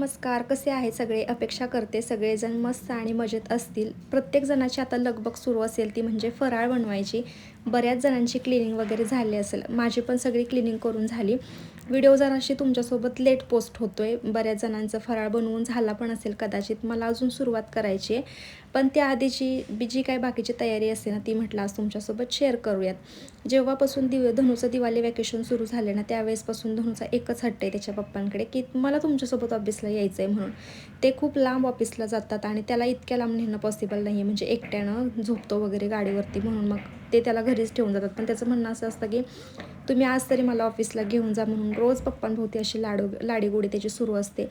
नमस्कार कसे आहे सगळे? अपेक्षा करते सगळेजण मस्त आणि मजेत असतील. प्रत्येक जणाची आता लगबग सुरू असेल ती म्हणजे फराळ बनवायची. बऱ्याच जणांची क्लिनिंग वगैरे झाली असेल. माझी पण सगळी क्लिनिंग करून झाली. व्हिडिओ जराशी तुमच्यासोबत लेट पोस्ट होतो आहे बऱ्याच जणांचं फराळ बनवून झाला पण असेल कदाचित. मला अजून सुरुवात करायची आहे. पण त्याआधीची बी जी काय बाकीची तयारी असते ना ती म्हटलं आज तुमच्यासोबत शेअर करूयात. जेव्हापासून दिव धनुचं दिवाळी वॅकेशन सुरू झाले ना त्यावेळेसपासून धनुचा एकच हट्ट आहे त्याच्या पप्पांकडे की मला तुमच्यासोबत ऑफिसला यायचं आहे म्हणून. ते खूप लांब ऑफिसला जातात आणि त्याला इतक्या लांब नेणं पॉसिबल नाही आहे म्हणजे एकट्यानं झोपतो वगैरे गाडीवरती म्हणून मग ते त्याला घरीच ठेवून जातात. पण त्याचं म्हणणं असं असतं की तुम्ही आज तरी मला ऑफिसला घेऊन जा म्हणून रोज पप्पांभोवती अशी लाडू लाडीगोडी त्याची सुरू असते.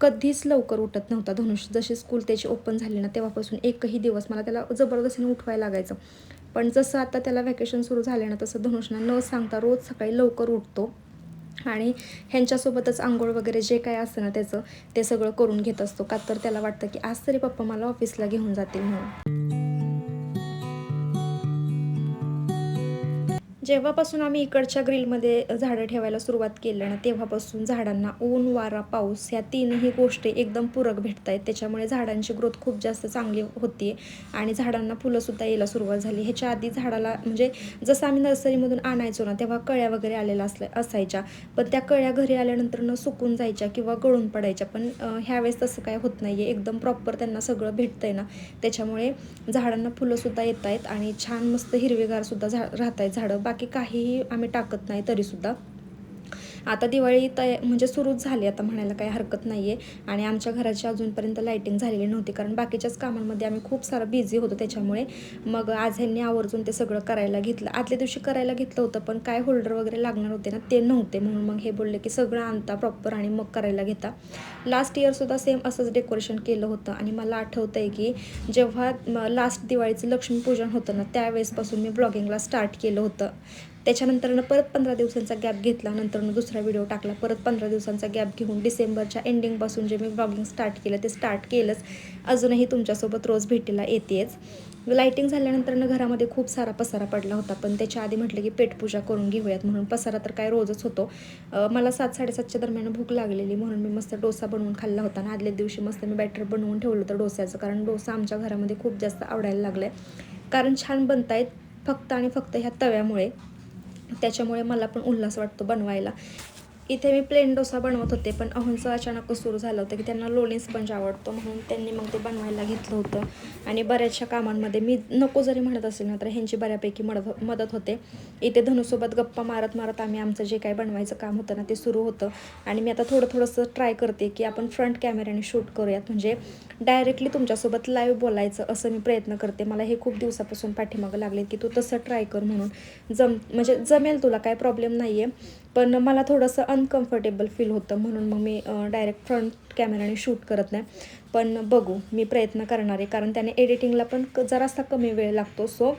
कधीच लवकर उठत नव्हता धनुष. जशी स्कूल त्याची ओपन झाली ना तेव्हापासून एकही दिवस मला त्याला जबरदस्तीने उठवायला लागायचं. पण जसं आता त्याला व्हॅकेशन सुरू झाले ना तसं धनुषना न सांगता रोज सकाळी लवकर उठतो. आणि ह्यांच्यासोबतच आंघोळ वगैरे जे काय असतं ना त्याचं ते सगळं करून घेत असतो. का तर त्याला वाटतं की आज तरी पप्पा मला ऑफिसला घेऊन जातील म्हणून. जेव्हापासून आम्ही इकडच्या ग्रिलमध्ये झाडं ठेवायला सुरुवात केलं ना तेव्हापासून झाडांना ऊन वारा पाऊस ह्या तीनही गोष्टी एकदम पूरक भेटत आहेत त्याच्यामुळे झाडांची ग्रोथ खूप जास्त चांगली होती आणि झाडांना फुलंसुद्धा यायला सुरुवात झाली. ह्याच्या आधी झाडाला म्हणजे जसं आम्ही नर्सरीमधून आणायचो ना तेव्हा कळ्या वगैरे आलेल्या असल्या असायच्या. पण त्या कळ्या घरी आल्यानंतर न सुकून जायच्या किंवा गळून पडायच्या. पण ह्यावेळेस तसं काय होत नाही आहे एकदम प्रॉपर त्यांना सगळं भेटतं आहे ना. त्याच्यामुळे झाडांना फुलंसुद्धा येत आहेत आणि छान मस्त हिरवेगारसुद्धा झा राहत आहेत झाडं. बाकी काहीही आम्ही टाकत नाही तरीसुद्धा. आता दिवाळी तया म्हणजे सुरूच झाली आता म्हणायला काही हरकत नाही आहे आणि आमच्या घराची अजूनपर्यंत लाईटिंग झालेली नव्हती. कारण बाकीच्याच कामांमध्ये आम्ही खूप सारं बिझी होतो त्याच्यामुळे. मग आज ह्यांनी आवर्जून ते सगळं करायला घेतलं. आदल्या दिवशी करायला घेतलं होतं पण काय होल्डर वगैरे लागणार होते ना ते नव्हते. म्हणून मग हे बोलले की सगळं आणता प्रॉपर आणि मग करायला घेता. लास्ट इयरसुद्धा सेम असंच डेकोरेशन केलं होतं. आणि मला आठवतं आहे की जेव्हा लास्ट दिवाळीचं लक्ष्मीपूजन होतं ना त्यावेळेसपासून मी ब्लॉगिंगला स्टार्ट केलं होतं. त्याच्यानंतरनं परत पंधरा दिवसांचा गॅप घेतला नंतरनं दुसरा व्हिडिओ टाकला. परत पंधरा दिवसांचा गॅप घेऊन डिसेंबरच्या एंडिंगपासून जे मी ब्लॉगिंग स्टार्ट केलं ते स्टार्ट केलंच. अजूनही तुमच्यासोबत रोज भेटीला येतेच. लाईटिंग झाल्यानंतरनं घरामध्ये खूप सारा पसारा पडला होता पण त्याच्या आधी म्हटलं की पेटपूजा करून घेऊयात म्हणून. पसारा तर काय रोजच होतो. मला सात साडेसातच्या दरम्यान भूक लागलेली म्हणून मी मस्त डोसा बनवून खाल्ला होता आणि आदल्या दिवशी मस्त मी बॅटर बनवून ठेवलं होतं डोस्याचं कारण डोसा आमच्या घरामध्ये खूप जास्त आवडायला लागला आहे कारण छान बनतायत फक्त आणि फक्त ह्या तव्यामुळे. त्याच्यामुळे मला पण उल्हास वाटतो बनवायला. इथे मी प्लेन डोसा बनवत होते पण अहुंचं अचानक सुरू झालं होतं की त्यांना लोणी स्पंज आवडतो म्हणून त्यांनी मग ते बनवायला घेतलं होतं. आणि बऱ्याचशा कामांमध्ये मी नको जरी म्हणत असेल ना तर ह्यांची बऱ्यापैकी मदत मदत होते. इथे धनुसोबत गप्पा मारत मारत आम्ही आमचं जे काही बनवायचं काम होतं ना ते सुरू होतं. आणि मी आता थोडं थोडंसं ट्राय करते की आपण फ्रंट कॅमेऱ्याने शूट करूयात. म्हणजे डायरेक्टली तुमच्यासोबत लाईव्ह बोलायचं असं मी प्रयत्न करते. मला हे खूप दिवसापासून पाठीमागं लागले की तू तसं ट्राय कर म्हणून. जम म्हणजे जमेल तुला काय प्रॉब्लेम नाही आहे पण मला थोडंसं अनकम्फर्टेबल फील होतं म्हणून मग मी डायरेक्ट फ्रंट कॅमेराने शूट करत नाही. पण बघू मी प्रयत्न करणार आहे. कारण त्याने एडिटिंगला पण क जरासा कमी वेळ लागतो. सो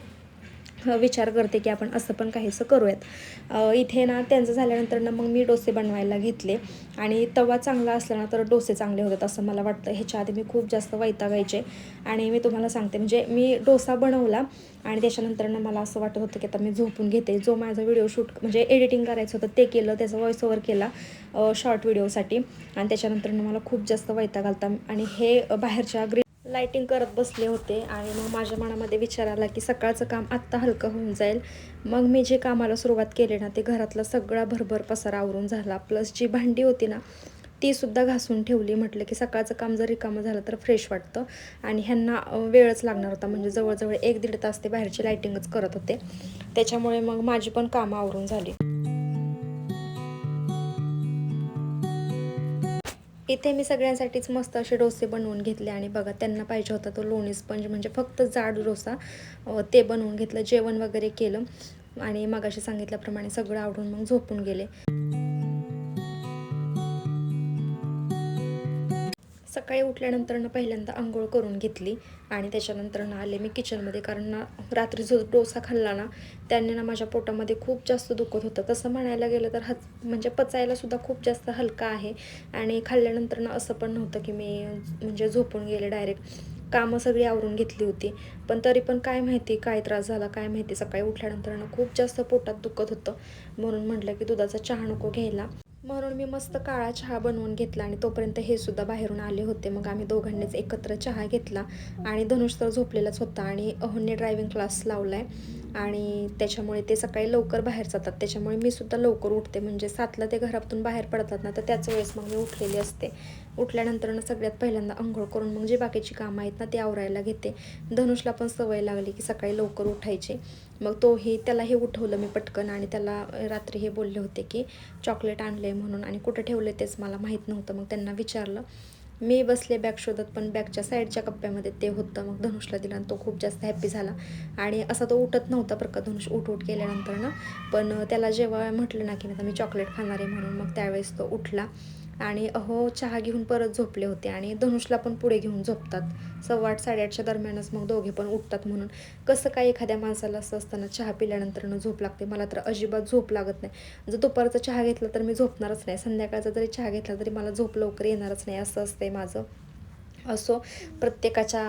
विचार करते की आपण असं पण काहीसं करूयात. इथे ना त्यांचं झाल्यानंतर ना मग मी डोसे बनवायला घेतले आणि तवा चांगला असला ना तर डोसे चांगले होतात असं मला वाटतं. ह्याच्या आधी मी खूप जास्त वैतागायचे आणि मी तुम्हाला सांगते म्हणजे मी डोसा बनवला आणि त्याच्यानंतर ना मला असं वाटत होतं की आता मी झोपून घेते. जो माझा व्हिडिओ शूट म्हणजे एडिटिंग करायचं होतं ते केलं त्याचा व्हॉइस ओव्हर केला शॉर्ट व्हिडिओसाठी आणि त्याच्यानंतर मला खूप जास्त वैताग आलता आणि हे बाहेरच्या ग्री लाईटिंग करत बसले होते आणि मग माझ्या मनामध्ये विचार आला की सकाळचं काम आत्ता हलकं होऊन जाईल. मग मी जे कामाला सुरुवात केली ना ते घरातला सगळा भरभर पसारा आवरून झाला. प्लस जी भांडी होती ना तीसुद्धा घासून ठेवली. म्हटलं की सकाळचं काम जर रिकामं झालं तर फ्रेश वाटतं. आणि ह्यांना वेळच लागणार होता. म्हणजे जवळजवळ एक दीड तास ते बाहेरची लाईटिंगच करत होते. त्याच्यामुळे मग माझी पण कामं आवरून झाली. इथे मी सगळ्यांसाठीच मस्त असे डोसे बनवून घेतले आणि बघा त्यांना पाहिजे होता तो लोणी स्पंज म्हणजे फक्त जाड डोसा ते बनवून घेतलं जेवण वगैरे केलं आणि मगाशी सांगितल्याप्रमाणे सगळं आवडून मग झोपून गेले. सकाळी उठल्यानंतरनं पहिल्यांदा आंघोळ करून घेतली आणि त्याच्यानंतरनं आले मी किचनमध्ये कारण ना रात्री जो डोसा खाल्ला ना त्याने ना माझ्या पोटामध्ये खूप जास्त दुखत होतं. तसं म्हणायला गेलं तर हच म्हणजे पचायलासुद्धा खूप जास्त हलका आहे. आणि खाल्ल्यानंतरनं असं पण नव्हतं की मी म्हणजे झोपून गेले डायरेक्ट कामं सगळी आवरून घेतली होती. पण तरी पण काय माहिती काय त्रास झाला काय माहिती. सकाळी उठल्यानंतर खूप जास्त पोटात दुखत होतं. म्हणून म्हटलं की दुधाचा चहा नको घ्यायला. म्हणून मी मस्त काळा चहा बनवून घेतला आणि तोपर्यंत हे सुद्धा बाहेरून आले होते. मग आम्ही दोघांनीच एकत्र चहा घेतला आणि धनुष तर झोपलेलाच होता आणि अहोंनी ड्रायव्हिंग क्लास लावला आहे आणि त्याच्यामुळे ते सकाळी लवकर बाहेर जातात. त्याच्यामुळे मी सुद्धा लवकर उठते. म्हणजे सातला ते घरातून बाहेर पडतात ना तर त्याच वेळेस मग मी उठलेली असते. उठल्यानंतरनं सगळ्यात पहिल्यांदा आंघोळ करून मग जे बाकीची कामं आहेत ना ते आवरायला घेते. धनुषला पण सवय लागली की सकाळी लवकर उठायची. मग तोही त्यालाही उठवलं मी पटकन आणि त्याला रात्री हे बोलले होते की चॉकलेट आणले म्हणून आणि कुठं ठेवले तेच मला माहीत नव्हतं. मग त्यांना विचारलं. मी बसले बॅग शोधत पण बॅगच्या साईडच्या कप्प्यामध्ये ते होतं. मग धनुषला दिलं आणि तो खूप जास्त हॅप्पी झाला. आणि असा तो उठत नव्हता बरं का धनुष उठ उठ केल्यानंतर ना पण त्याला जेव्हा म्हटलं ना की आता मी चॉकलेट खाणार आहे म्हणून मग त्यावेळेस तो उठला. आणि अहो चहा घेऊन परत झोपले होते आणि धनुषला पण पुढे घेऊन झोपतात. सव्वा आठ साडेआठच्या दरम्यानच मग दोघे पण उठतात म्हणून. कसं काय एखाद्या माणसाला असं असताना चहा पिल्यानंतर झोप लागते? मला तर अजिबात झोप लागत नाही. जर दुपारचा चहा घेतला तर मी झोपणारच नाही. संध्याकाळचा जरी चहा घेतला तरी मला झोप लवकर येणारच नाही. असं असतंय माझं. असो प्रत्येकाच्या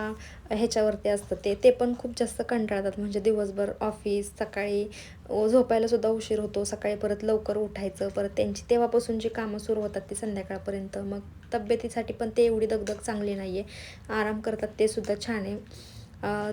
ह्याच्यावरती असतं ते. ते पण खूप जास्त कंटाळतात. म्हणजे दिवसभर ऑफिस सकाळी झोपायलासुद्धा झोपायला सुद्धा उशीर होतो. सकाळी परत लवकर उठायचं परत त्यांची तेव्हापासून जी कामं सुरू होतात ती संध्याकाळपर्यंत. मग तब्येतीसाठी पण ते एवढी दगदग चांगली नाही आहे आराम करतात ते सुद्धा छान आहे.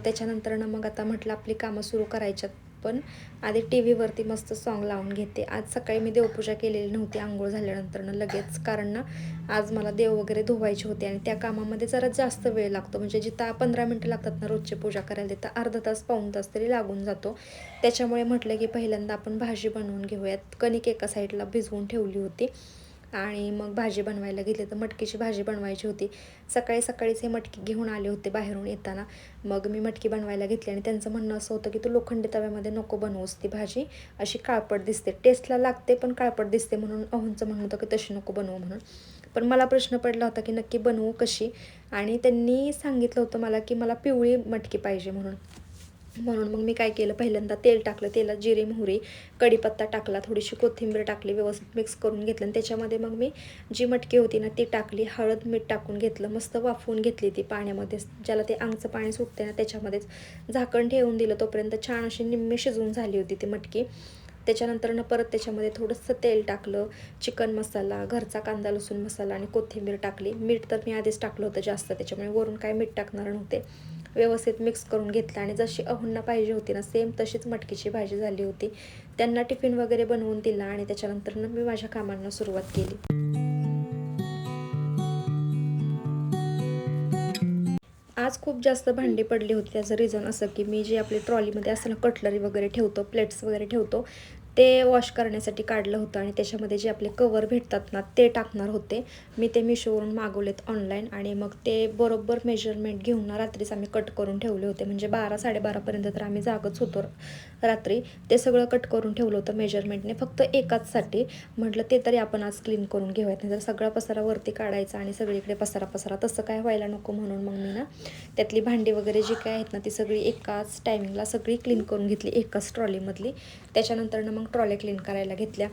त्याच्यानंतरनं मग आता म्हटलं आपली कामं सुरू करायच्यात. पण आधी टी व्हीवरती मस्त सॉन्ग लावून घेते. आज सकाळी मी देवपूजा केलेली नव्हती आंघोळ झाल्यानंतरनं लगेच. कारण ना आज मला देव वगैरे धुवायचे होते आणि त्या कामामध्ये जरा जास्त वेळ लागतो. म्हणजे जिथं पंधरा मिनटं लागतात ना रोजची पूजा करायला तिथं अर्धा तास पाऊन तास तरी लागून जातो. त्याच्यामुळे म्हटलं की पहिल्यांदा आपण भाजी बनवून घेऊयात. कणिक एका साईडला भिजवून ठेवली होती. आणि मग भाजी बनवायला घेतली तर मटकीची भाजी बनवायची होती. सकाळी सकाळीच हे मटकी घेऊन आले होते बाहेरून येताना. मग मी मटकी बनवायला घेतली आणि त्यांचं म्हणणं असं होतं की तू लोखंडी तव्यामध्ये नको बनवूस ती भाजी. अशी काळपट दिसते. टेस्टला लागते पण काळपट दिसते म्हणून अहोंचं म्हणणं होतं की तशी नको बनवू म्हणून. पण मला प्रश्न पडला होता की नक्की बनवू कशी? आणि त्यांनी सांगितलं होतं मला की मला पिवळी मटकी पाहिजे म्हणून. म्हणून मग मी काय केलं पहिल्यांदा तेल टाकलं तेलात जिरे मोहरी कढीपत्ता टाकला थोडीशी कोथिंबीर टाकली व्यवस्थित मिक्स करून घेतलं. आणि त्याच्यामध्ये मग मी जी मटकी होती ना ती टाकली हळद मीठ टाकून घेतलं. मस्त वाफवून घेतली ती पाण्यामध्ये ज्याला ते आंगचं पाणी सुटते ना त्याच्यामध्येच झाकण ठेवून दिलं तोपर्यंत छान अशी निम्मी शिजवून झाली होती ती मटकी. त्याच्यानंतरनं परत त्याच्यामध्ये थोडंसं तेल टाकलं चिकन मसाला घरचा कांदा लसूण मसाला आणि कोथिंबीर टाकली. मीठ तर मी आधीच टाकलं होतं जास्त त्याच्यामुळे वरून काय मीठ टाकणार नव्हते. व्यवस्थित मिक्स करून घेतला आणि जशी अहुंना पाहिजे होती ना सेम तशीच मटकीची भाजी झाली होती. त्यांना टिफिन वगैरे बनवून दिला आणि त्याच्यानंतर मी माझ्या कामांना सुरुवात केली. आज खूप जास्त भांडी पडली होती. त्याचं रिझन असं की मी जे आपली ट्रॉलीमध्ये असं ना कटलरी वगैरे ठेवतो प्लेट्स वगैरे ठेवतो ते वॉश करण्यासाठी काढलं होतं आणि त्याच्यामध्ये जे आपले कवर भेटतात ना ते टाकणार होते. मी ते मिशोवरून मागवलेत ऑनलाईन आणि मग ते बरोबर मेजरमेंट घेऊन ना रात्रीच आम्ही कट करून ठेवले होते. म्हणजे बारा साडेबारापर्यंत तर आम्ही जागच होतो रात्री. ते सगळं कट करून ठेवलं होतं मेजरमेंटने फक्त एकाचसाठी म्हटलं ते तरी आपण आज क्लीन करून घेऊयात. नाही तर सगळा पसारा वरती काढायचा आणि सगळीकडे पसारा पसारा. तसं काय व्हायला नको म्हणून मग मी ना त्यातली भांडी वगैरे जी काय आहेत ना ती सगळी एकाच टायमिंगला सगळी क्लीन करून घेतली एकाच ट्रॉलीमधली त्याच्यानंतरनं मग ट्रॉल्या क्लीन करायला घेतल्या.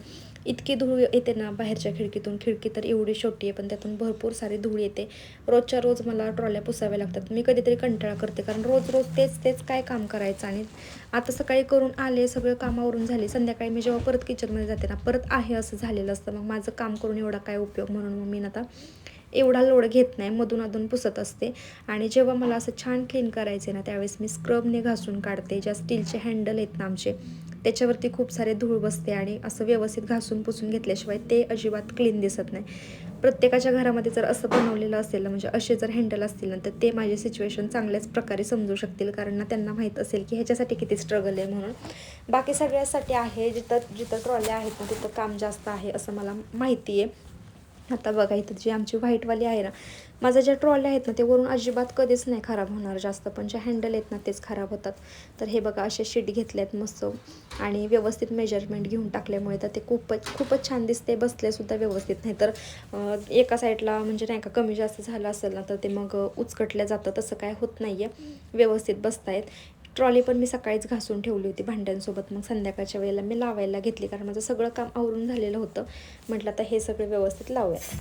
इतकी धूळ येते ना बाहेरच्या खिडकीतून. खिडकी तर एवढी छोटी आहे पण त्यातून भरपूर सारी धूळ येते. रोजच्या रोज मला ट्रॉल्या पुसाव्या लागतात. मी कधीतरी कंटाळा करते कारण रोज रोज तेच तेच काय काम करायचं आणि आता सकाळी करून आले सगळं कामावरून झाले. संध्याकाळी मी जेव्हा परत किचनमध्ये जाते ना परत आहे असं झालेलं असतं. मग माझं काम करून एवढा काय उपयोग म्हणून मग मी आता एवढा लोड घेत नाही. मधून अधून पुसत असते. आणि जेव्हा मला असं छान क्लीन करायचे ना त्यावेळेस मी स्क्रबने घासून काढते. ज्या स्टीलचे हँडल आहेत ना आमचे त्याच्यावरती खूप सारे धूळ बसते आणि असं व्यवस्थित घासून पुसून घेतल्याशिवाय ते अजिबात क्लीन दिसत नाही. प्रत्येकाच्या घरामध्ये जर असं बनवलेलं असेल म्हणजे असे जर हँडल असतील ना तर ते माझे सिच्युएशन चांगल्याच प्रकारे समजू शकतील. कारण ना त्यांना माहीत असेल की ह्याच्यासाठी किती स्ट्रगल आहे म्हणून. बाकी सगळ्यासाठी आहे जिथं जिथं ट्रॉल्या आहेत ना तिथं काम जास्त आहे असं मला माहिती आहे आता बघा इथं जी आमची व्हाईटवाली आहे ना माझ्या ज्या ट्रॉल्या आहेत ना ते वरून अजिबात कधीच नाही खराब होणार जास्त पण जे हँडल आहेत ना तेच खराब होतात. तर हे बघा असे शीट घेतले आहेत मस्त. आणि व्यवस्थित मेजरमेंट घेऊन टाकल्यामुळे तर ते खूपच खूपच छान दिसते बसलेसुद्धा व्यवस्थित नाही. तर एका साईडला म्हणजे नाही का कमी जास्त झालं असेल ना तर ते मग उचकटल्या जातं. तसं काय होत नाही आहे व्यवस्थित बसतायत. ट्रॉली पण मी सकाळीच घासून ठेवली होती भांड्यांसोबत. मग संध्याकाळच्या वेळेला मी लावायला घेतली कारण माझं सगळं काम आवरून झालेलं होतं. म्हटलं आता हे सगळं व्यवस्थित लावूया.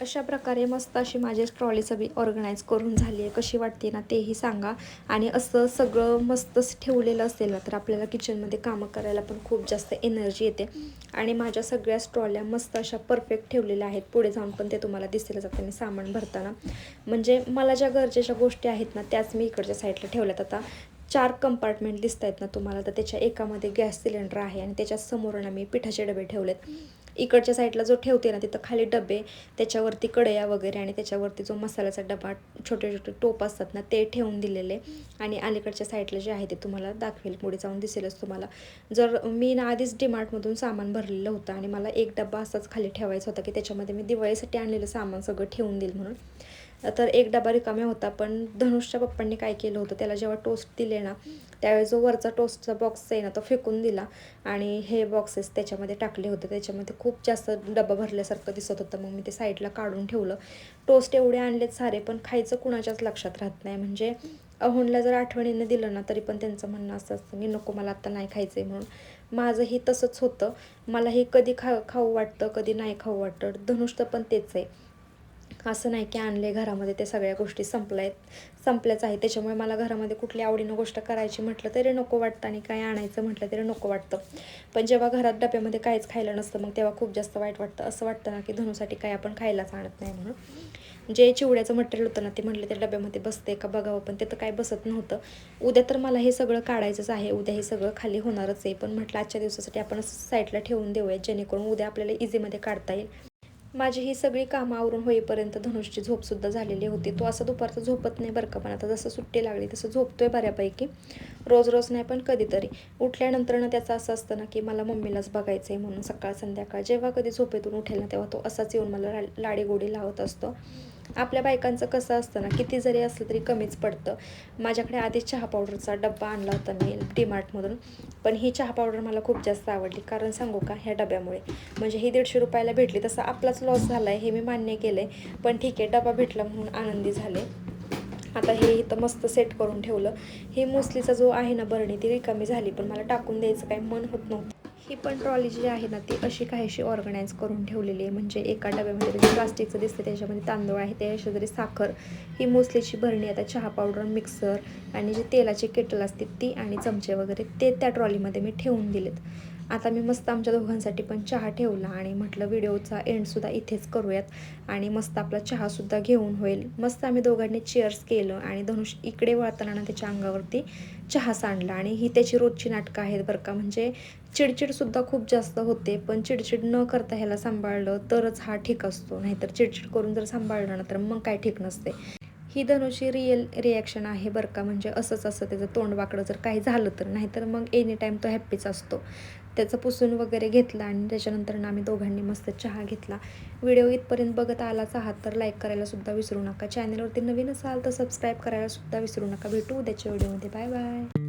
अशा प्रकारे मस्त अशी माझी ट्रॉली सगळी ऑर्गनाईज करून झाली आहे. कशी वाटते ना तेही सांगा. आणि असं सगळं मस्त ठेवलेलं असेल ना तर आपल्याला किचनमध्ये कामं करायला पण खूप जास्त एनर्जी येते. आणि माझ्या सगळ्या ट्रॉल्या मस्त अशा परफेक्ट ठेवलेल्या आहेत. पुढे जाऊन पण ते तुम्हाला दिसेल आणि सामान भरताना. म्हणजे मला ज्या गरजेच्या गोष्टी आहेत ना त्याच मी इकडच्या साईडला ठेवल्यात. आता चार कंपार्टमेंट दिसत आहेत ना तुम्हाला तर त्याच्या एकामध्ये गॅस सिलेंडर आहे आणि त्याच्यासमोर ना मी पिठाचे डबे ठेवलेत. इकडच्या साईडला जो ठेवते ना तिथं खाली डबे त्याच्यावरती कढया वगैरे आणि त्याच्यावरती जो मसाल्याचा डबा छोटे छोटे टोप असतात ना ते ठेवून दिलेले. आणि अलीकडच्या साईडला जे आहे ते तुम्हाला दाखवेल. पुढे जाऊन दिसेलच तुम्हाला. जर मी ना आधीच डीमार्टमधून सामान भरलेलं होतं आणि मला एक डबा असाच खाली ठेवायचा होता की त्याच्यामध्ये मी दिवाळीसाठी आणलेलं सामान सगळं ठेवून देईल म्हणून. तर एक डबा रिकाम्या होता पण धनुषच्या पप्पांनी काय केलं होतं त्याला जेव्हा टोस्ट दिले ना त्यावेळी जो वरचा टोस्टचा बॉक्स आहे ना तो फेकून दिला आणि हे बॉक्सेस त्याच्यामध्ये टाकले होते. त्याच्यामध्ये खूप जास्त डबा भरल्यासारखं दिसत होतं. मग मी ते साईडला काढून ठेवलं. टोस्ट एवढे आणलेत सारे पण खायचं कुणाच्याच लक्षात राहत नाही. म्हणजे अहोणला जर आठवणीनं दिलं ना तरी पण त्यांचं म्हणणं असं असतं की नको मला आत्ता नाही खायचं आहे म्हणून. माझंही तसंच होतं. मलाही कधी खा खाऊ वाटतं कधी नाही खाऊ वाटतं. धनुष्य पण तेच आहे. असं नाही की आणले घरामध्ये ते सगळ्या गोष्टी संपल्या आहेत संपल्याच आहे त्याच्यामुळे मला घरामध्ये कुठली आवडीनं गोष्ट करायची म्हटलं तरी नको वाटतं आणि काय आणायचं म्हटलं तरी नको वाटतं. पण जेव्हा घरात डब्यामध्ये काहीच खायला नसतं मग तेव्हा खूप जास्त वाईट वाटतं. असं वाटतं ना की धनुसाठी काही आपण खायलाच आणत नाही म्हणून. जे चिवड्याचं मटेरियल होतं ना ते म्हटलं त्या डब्यामध्ये बसते का बघावं पण ते तर काय बसत नव्हतं. उद्या तर मला हे सगळं काढायचंच आहे उद्या हे सगळं खाली होणारच आहे. पण म्हटलं आजच्या दिवसासाठी आपण साईडला ठेवून देऊयात जेणेकरून उद्या आपल्याला इझीमध्ये काढता येईल. माझी ही सगळी कामं आवरून होईपर्यंत धनुषची झोपसुद्धा झालेली होती. तो असं दुपारचं झोपत नाही बरं का पण आता जसं सुट्टी लागली तसं झोपतोय बऱ्यापैकी. रोज रोज नाही पण कधीतरी. उठल्यानंतर ना त्याचं असं असतं ना की मला मम्मीलाच बघायचं आहे म्हणून सकाळ संध्याकाळ जेव्हा कधी झोपेतून उठेल ना तेव्हा तो असाच येऊन मला लाडीगोडी लावत असतो. आपल्या बायकांचं कसं असतं ना किती जरी असलं तरी कमीच पडतं. माझ्याकडे आधीच चहा पावडरचा डब्बा आणला होता मी डीमार्टमधून पण ही चहा पावडर मला खूप जास्त आवडली. कारण सांगू का ह्या डब्यामुळे. म्हणजे ही दीडशे रुपयाला भेटली तसा आपलाच लॉस झाला आहे हे मी मान्य केलं आहे पण ठीक आहे डबा भेटला म्हणून आनंदी झाले. आता हे इथं मस्त सेट करून ठेवलं. हे मोस्टलीचा जो आहे ना बरणी ती रिकामी झाली. पण मला टाकून द्यायचं काही मन होत नव्हतं. ही पण ट्रॉली जी आहे ना ती अशी काहीशी ऑर्गनाईज करून ठेवलेली आहे. म्हणजे एका डब्यामध्ये जे प्लास्टिकचं दिसतं त्याच्यामध्ये तांदूळ आहे त्याच्या जरी साखर. ही मोस्टलीची भरणी आता चहा पावडर मिक्सर आणि जे तेलाची केटल असते ती आणि चमचे वगैरे ते त्या ट्रॉलीमध्ये मी ठेवून दिलेत. आता मी मस्त आमच्या दोघांसाठी पण चहा ठेवला आणि म्हटलं व्हिडिओचा एंडसुद्धा इथेच करूयात. आणि मस्त आपला चहासुद्धा घेऊन होईल. मस्त आम्ही दोघांनी चेअर्स केलं आणि धनुष इकडे वळताना त्याच्या अंगावरती चहा सांडला. आणि ही त्याची रोजची नाटकं आहेत बरं का. म्हणजे चिडचिडसुद्धा खूप जास्त होते पण चिडचिड न करता ह्याला सांभाळलं तरच हा ठीक असतो. नाहीतर चिडचिड करून जर सांभाळलं ना तर मग काय ठीक नसते. ही धनुषी रिअल रिॲक्शन आहे बरं का. म्हणजे असंच असं त्याचं तोंड वाकडं जर काही झालं तर. नाहीतर मग एनी टाईम तो हॅप्पीच असतो. त्याचं पुसून वगैरे घेतलं आणि त्याच्यानंतर आम्ही दोघांनी मस्त चहा घेतला. व्हिडिओ इथपर्यंत बघत आलाच आहात तर लाईक करायलासुद्धा विसरू नका. चॅनलवरती नवीन असाल तर सबस्क्राईब करायलासुद्धा विसरू नका. भेटू उद्याच्या व्हिडिओमध्ये. Bye bye